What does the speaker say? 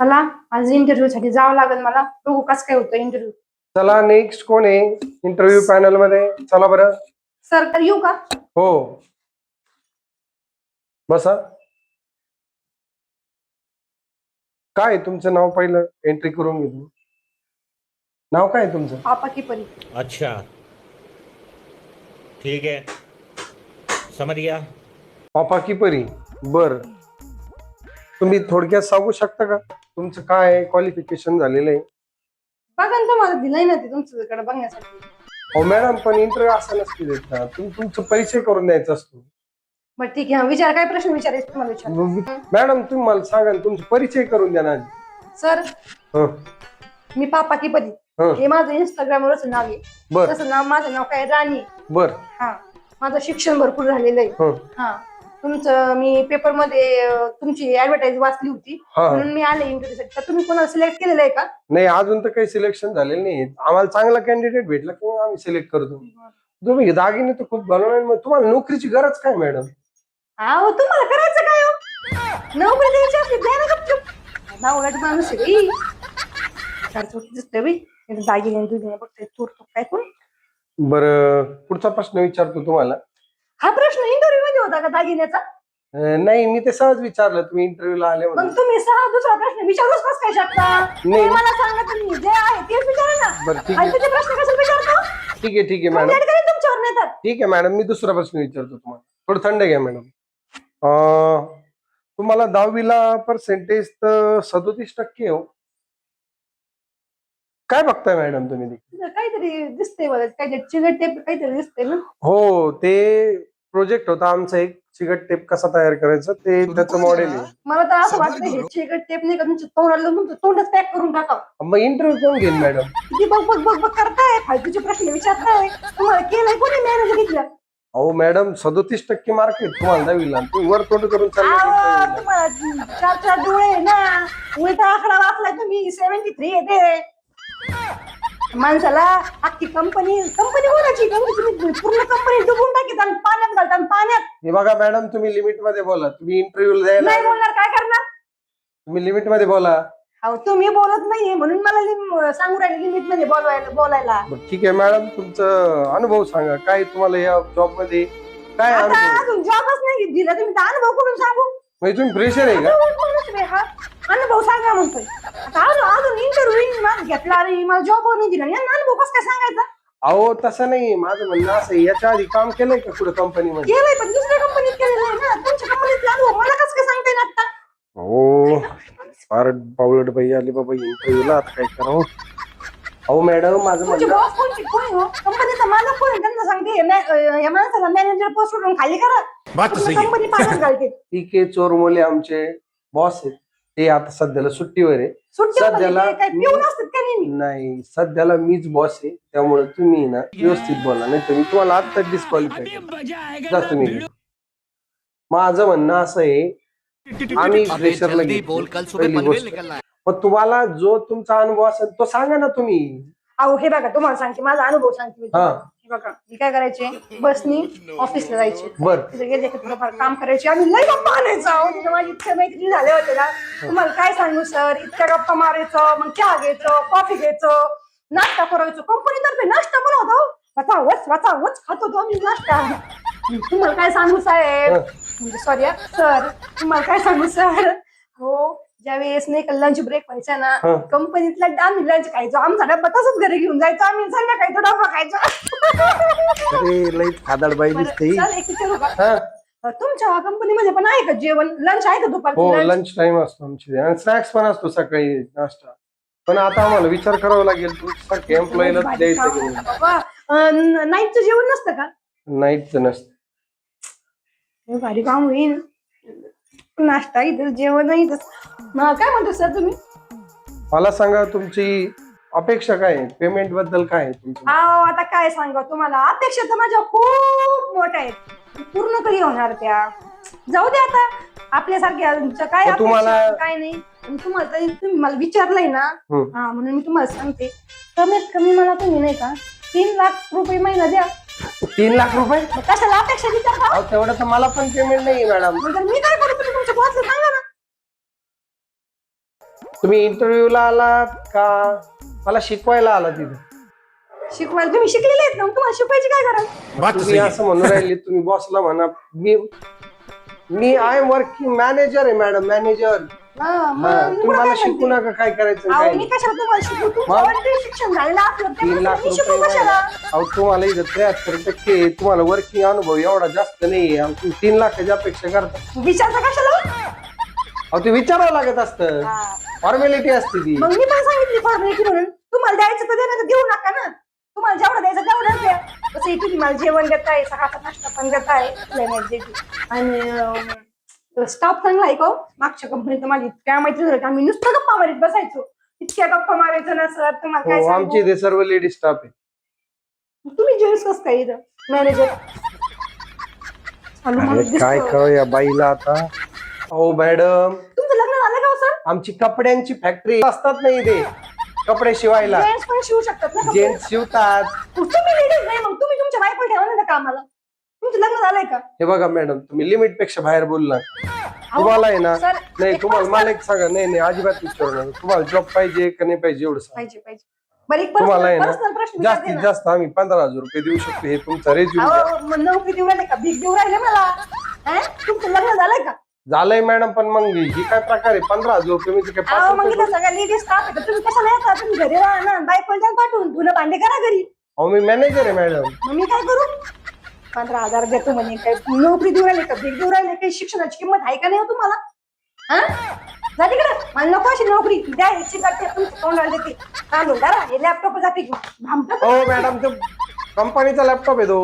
मला आज इंटरव्ह्यू साठी जावं लागेल मला. बघू कसं काय होतं इंटरव्ह्यू चला नेक्स्ट कोण आहे? इंटरव्ह्यू पॅनलमध्ये. चला बरं. सर तर येऊ का? हो. बसा. काय आहे तुमचं नाव पहिलं? एंट्री करून घेतो नाव काय आहे तुमचं? पापा की परी. अच्छा. ठीक है समझ गया पापा की परी. बर. तुम्ही थोडक्यात सांगू शकता का? तुमचं काय क्वालिफिकेशन झालेलं आहे? बघा ना तुम्हाला दिलंय ना ते तुमच्याकडे बघण्यासाठी. हो मॅडम पण इंटरव्ह्यू असं नसते देत ना तुम्ही तुमचा परिचय करून द्यायचा असतो. बरं ठीक आहे हा, विचार काय प्रश्न विचारायचे तुम्हाला विचार मॅडम तुम्ही मला सांगा ना, तुमचा परिचय करून द्या ना आधी. सर हं, मी पापा की परी हं. हे माझं इंस्टाग्रामवरच नाव आहे. बर. तसं नाव माझं नाव काय राणी. आहे. बर. हा. माझं शिक्षण भरपूर झालेलं आहे. हं, हा. तुमचं मी पेपरमध्ये अं, तुमची ऍडव्हर्टाईज वाचली होती. हा. म्हणून मी आले इंटरव्ह्यू तर तुम्ही कोणाला सिलेक्ट केलेलं आहे का? नाही अजून तर काही सिलेक्शन झालेलं नाही. आम्हाला चांगला कॅन्डिडेट भेटला किंवा आम्ही सिलेक्ट करतो. तुम्ही दागिने तर खूप बनवणार मग तुम्हाला नोकरीची गरज काय मॅडम अहो तुम्हाला करायचं काय हो? नोकरी द्यायची असली द्या ना गपचूप. नावगाट माणूस आहे बाई. चार चौकी दिसतोय बाई. इथे दागिने दुगिने बघते चोर तो काय कोण? बरं पुढचा प्रश्न विचारतो तुम्हाला. हा प्रश्न इंटरव्ह्यू होता का दागिन्याचा? अं, नाही मी ते सहज विचारलं. तुम्ही इंटरव्ह्यूला आले मग म्हणून. तुम्ही सहा दुसरा प्रश्न विचारूच कस काय शकता? तुम्ही नाही. मला सांगा तुम्ही जे आहे तेच विचारा ना. बरं ठीक आहे. तुझे प्रश्न कशाला विचारतो? ठीक आहे ठीक आहे मॅडम. करेन तुमच्यावर नेतात? ठीक आहे मॅडम. मी दुसरा प्रश्न विचारतो तुम्हाला. थोडं थंड घ्या मॅडम. अं, तुम्हाला दहावीला पर्सेंटेज तर सदोतीस टक्के हो. काय बघताय मॅडम तुम्ही? ते? काहीतरी दिसतंय मला. काहीतरी चिगट टेप काहीतरी दिसतंय ना. हो ते प्रोजेक्ट होता. आमचा एक चिकट टेप कसा तयार करायचा ते त्याचं मॉडेल आहे. मला तर असं वाटतं हे चिगट टेप नाही का तुमच्या तोंडाला लावून तुमचं तोंडच पॅक करून टाका मग इंटरव्ह्यू कोण घेईल मॅडम किती बघ बघ बघ बघ करताय. फालतूचे प्रश्न विचारताय. तुम्हाला केलंय कोणी मॅनेजर घेतलं अहो मॅडम सदोतीस टक्के मार्क आहेत तुम्हाला दहावीला तुम्ही वर तोंड करून चालले. तुम्हाला चार चार डोळे आहे ना. उलटा आकडा वाचलाय तुम्ही. सेव्हन्टी थ्री येते माणसाला अख्खी कंपनी कंपनी कोणाची? तुम्ही पूर्ण कंपनी डुबून टाकीत आणि पाण्यात घालता आणि पाण्यात हे बघा मॅडम तुम्ही लिमिटमध्ये बोला. तुम्ही इंटरव्ह्यू द्यायला नाही बोलणार काय करणार? तुम्ही लिमिटमध्ये बोला. अहो तुम्ही बोलत नाहीये म्हणून मला लिम- सांगू राहिले लिमिटमध्ये बोलवायला बोलायला. बरं, ठीक आहे मॅडम तुमचं अनुभव सांगा. काय तुम्हाला या जॉबमध्ये काय आता अनुभव? अजून जॉबच नाही दिला तुम्ही तर अनुभव कुठून सांगू. म्हणजे तुम्ही प्रेशर आहे का? कोणच नाही हा. अनुभव सांगा म्हणतोय. आता अजून अजून इंटरव्ह्यू घेतला अरे मला जॉब नाही दिला. यांना अनुभव कसं काय सांगायचा? अहो तसं नाही माझं म्हणणं असं आहे, याच्या आधी काम केलंय का कुठं कंपनीमध्ये केलंय पण दुसऱ्या कंपनीत केलेलं आहे ना. तुमच्या कंपनीत अनुभव मला कसं काय सांगता येईल आता? हो फार पावलट बाई आली बाबा इंटरव्ह्यूला आता काय करावं? अहो मॅडम माझं तुमचे म्हणणं बॉस कोणते कोणी हो? कंपनीचा मालक कोण आहे? त्यांना सांगते हे मॅ- अं, या माणसाला मॅनेजर पोस्ट वरून खाली करा. कंपनी पाण्यात घालते ठीक आहे चोर मुले आमचे बॉस आहेत. ते आता सध्याला सुट्टीवर आहे. सुट्टी सध्याला- काय पिऊन का नेहमी नाही सध्याला मीच बॉस आहे त्यामुळे तुम्ही ना व्यवस्थित बोला नाही तर मी तुम्हाला आता डिस्क्वालिफाय जा तुम्ही माझं म्हणणं असं आहे आम्ही प्रेशरला घेतो. पहिली पनवेल गोष्ट. निकलना है। पण तुम्हाला जो तुमचा अनुभव असेल तो सांगा ना तुम्ही. अहो हे बघा तुम्हाला सांगते माझा अनुभव सांगते मी हा. बघा मी काय करायचे? बसनी ऑफिसला जायचे. बर. तिथे गेले की थोडंफार काम करायचे. आम्ही लय गप्पा आणायचो अहो, तिथे माझी इतक्या मैत्रिणी झाल्या होत्या ना. तुम्हाला काय सांगू सर? इतक्या गप्पा मारायचं मग चहा घ्यायचं कॉफी घ्यायचं नाश्ता करायचो कंपनीतर्फे नाश्ता होतो. वाचा वच वाचा वच खात होतो आम्ही नाश्ता. तुम्हाला काय सांगू साहेब? हं. म्हणजे सॉरी सर तुम्हाला काय सांगू सर? हो ज्यावेळेस नाही का लंच ब्रेक व्हायचा ना हं. कंपनीतला आम्ही लंच खायचो. आमचा डब्बा तसंच घरी घेऊन जायचो. आम्ही संध्याकाळी तो डब्बा खायचो. अरे लई खादाड बाई बरं, दिसते? हा. तुमच्या कंपनीमध्ये पण आहे का जेवण? लंच आहे का हो? लंच टाइम असतो आमची. आणि स्नॅक्स पण असतो सकाळी नाश्ता. पण आता आम्हाला विचार करावा लागेल. तुमच्यासारखे एम्प्लॉईला भारी द्यायचं की. अं, नाईटचं जेवण नसतं का? नाईटचं नसतं. हे भारी काम होईल नाश्ता इथं जेवण इथं काय म्हणतो सर तुम्ही? मला सांगा तुमची अपेक्षा काय आहे? पेमेंटबद्दल काय आहे तुमचं? अहो आता काय सांगा तुम्हाला? अपेक्षा तर माझ्या खूप मोठ्या आहेत. पूर्ण कधी होणार त्या? जाऊ दे आता. आपल्यासारख्या काय मग तुम्हाला- अपेक्षा, काय नाही. आणि तुम्हाला तरी तुम्ही मला विचारलंय ना? हम्म. हा म्हणून मी तुम्हाला सांगते. कमीत कमी मला तुम्ही नाही का तीन लाख रुपये महिना द्या. तीन लाख रुपये? मग कशाला अपेक्षा विचारता? अहो तेवढं तर मला पण पेमेंट नाही मॅडम मग तर मी काय करू तुम्ही तुमच्या बॉसला सांगा ना. तुम्ही इंटरव्ह्यूला आलात का? मला शिकवायला आला तिथं. शिकवायला तुम्ही शिकलेले आहेत ना? मग तुम्हाला शिकवायची काय गरज? तुम्ही असं म्हणून राहिले तुम्ही बॉसला म्हणा. मी मी आय एम वर्किंग मॅनेजर आहे मॅडम मॅनेजर हा, मग मी तुम्ही कुठं मला काय शिकू म्हणते? नका काय करायचं अहो, काय मी कशाला तुम्हाला शिकू? तुमचं मग? already शिक्षण झालेलं असलं तीन लाख मी शिकू रुपये कशाला? महिना. अहो तुम्हाला इथं त्र्याहत्तर टक्के आहे. तुम्हाला वर्किंग अनुभव एवढा जास्त आणि तुम्ही तीन लाखाची अपेक्षा करता. विचारता कशाला? अहो ते विचारावं लागत असतं. हा. फॉर्मॅलिटी असते ती. मग मी पण सांगितली फॉर्मॅलिटी म्हणून. तुम्हाला द्यायचं तर द्या नाही तर देऊ नका ना. तुम्हाला जेवढं द्यायचं तेवढंच द्या. तसं तुम्ही मला जेवण देत आहे सकाळचा नाश्ता पण देत आहे आणि स्टाफ चांगला आहे का हो? मागच्या कंपनीत माझी काय माहिती झालं. आम्ही नुसतं गप्पा मारीत बसायचो. इतक्या गप्पा मारायचं ना सर तुम्हाला काय हो आमचे सांगू ते सर्व लेडीज स्टाफ आहे. तुम्ही जेंट्स कसं काय इथं? मॅनेजर अरे काय कळ या बाईला आता? हो मॅडम तुमचं लग्न झालं का सर आमची कपड्यांची फॅक्टरी असतात नाही ते कपडे शिवायला. जेंट्स पण शिवू शकतात ना कपडे? जेंट्स शिवतात. तुम्ही लेडीज नाही मग तुम्ही तुमच्या बायको ठेवा ना त्या कामाला. तुमचं लग्न झालंय का? हे बघा मॅडम तुम्ही लिमिटपेक्षा बाहेर बोलला तुम्हाला आहे ना सर, नाही एक तुम्हाला मला एक सांगा नाही नाही अजिबात विचारू नका. तुम्हाला जॉब पाहिजे का नाही पाहिजे एवढं सांगा. पाहिजे पाहिजे. बरं एक तुम्हाला आहे पर्सनल ना विचारते जास्तीत ना. जास्त आम्ही पंधरा हजार रुपये देऊ शकतो हे तुमचा अहो, मग नोकरी देऊ राहिले का? भीक देऊ राहिले मला? तुमचं लग्न झालंय का? झालंय मॅडम पण मग ही काय प्रकार आहे पंधरा हजार रुपये म्हणजे काय अहो मग रुपये इथं सगळ्या लेडीज स्टाफ आहे तर तुम्ही कशाला येता? तुम्ही घरी राहा ना बायकोला पाठवून धुणं भांडे करा घरी. अहो मी मॅनेजर आहे मॅडम. मग मी काय करू? पंधरा हजार देतो म्हणे काय नोकरी देऊ राहिले का? भीक देऊ राहिले काही शिक्षणाची किंमत आहे का नाही हो तुम्हाला? हा? तिकडे. मला नको अशी नोकरी. द्या हे चिकट तुमच्या तोंडाला देते. चालू करा हे लॅपटॉप जाते. घेऊन हो मॅडम तो कंपनीचा लॅपटॉप आहे तो.